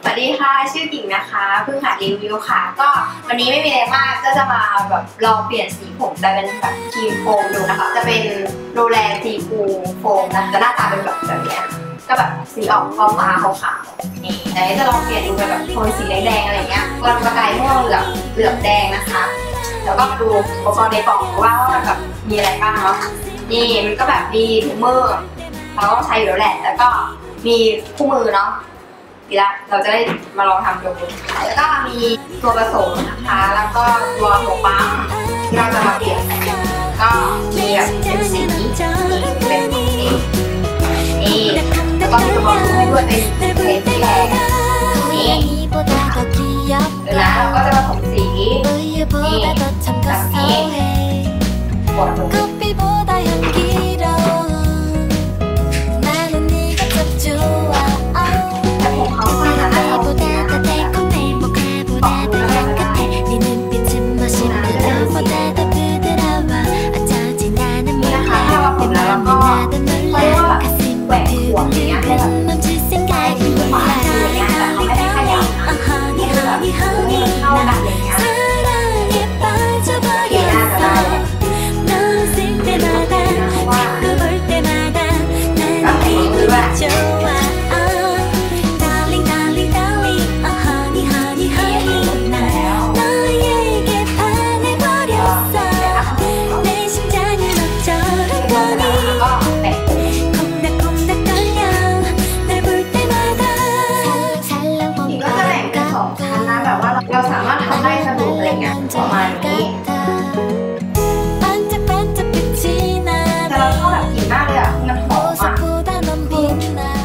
สวัสดีค่ะ ชื่อกิ่งนะคะเพิ่งหัดรีวิวค่ะ ก็วันนี้ไม่มีอะไรมากก็จะมาแบบลองเปลี่ยนสีผมไปเป็นแบบครีมโฟมดูนะคะ จะเป็นโรแลซีฟูโฟมนะจะหน้าตาเป็นแบบแบบเนี้ยก็แบบสีออกฟ้าฟ้าขาวๆนี่ไหนจะลองเปลี่ยนดูเป็นแบบโทนสีแดงๆอะไรเงี้ยกระประกายม่วงเหลืองเหลืองแดงนะคะ แล้วก็ดูอุปกรณ์ในกล่องว่าว่ามันแบบมีอะไรบ้างเนาะนี่มันก็แบบมีถุงมือเราก็ใช้อยู่แล้วแหละแล้วก็มีคู่มือเนาะ ดีละเราจะได้มาลองทำดูแล้วก็มีตัวผสมนะคะ แล้วก็ตัวหัวปั๊มที่เราจะมาเปลี่ยนก็มีแบบเป็นสีนี่เป็นสีนี่แล้วก็มีตัวบอลให้ด้วยเป็นเพชรสีแดงนี่เดี๋ยวนะเราก็จะผสมสีนี่แบบนี้กดลง ก็เรียกว่าแหวกหัวอย่างเงี้ยให้แบบ ทำให้สนุกอะไรเงี้ยประมาณนี้แต่เราชอบแบบกลิ่นมากเลยอะมันหอมอะ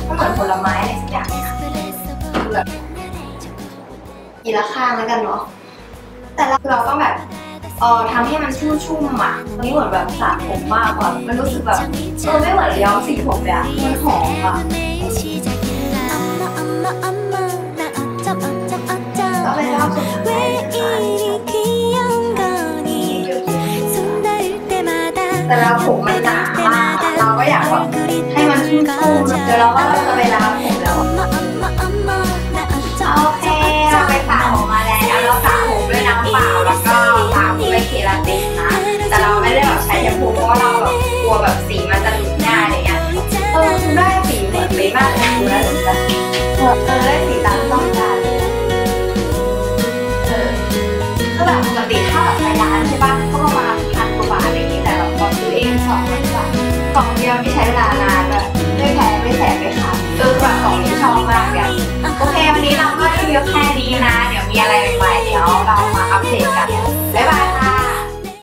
ก็เหมือนผลไม้อะไรสักอย่างเนี่ยแบบกิละข้างแล้วกันเนาะแต่เราเราต้องแบบเออทำให้มันชุ่มชุ่มอะตอนนี้เหมือนแบบสระผมมากกว่ามันรู้สึกแบบเออไม่เหมือนย้อมสีผมเลยอะมันหอมอะ แต่เราผมมันหนามากเราก็อยากว่าให้มันชุ่มๆเดี๋ยวเราก็จะไปล้างผมแล้วโอเคเราไปสระผมมาแล้วเราสระผมด้วยน้ำเปล่าแล้วก็ล้างด้วยเคราตินนะแต่เราไม่ได้แบบใช้แชมพูเพราะเราแบบกลัวแบบสีมันจะหลุดง่ายอะไรเงี้ยเออคุณได้สีเหมือนเบบ้าเลยคุณได้สีแบบเออได้สีตามต้องการเออคือแบบปกติถ้าแบบไปร้านใช่ป่ะ เดียวที่ใช้เวลานานแบบไม่แพ้ไม่แสบไม่ขาดเออแบบของนี้ชอบมากเลยอะโอเควันนี้เราก็ได้เดียวมีอะไร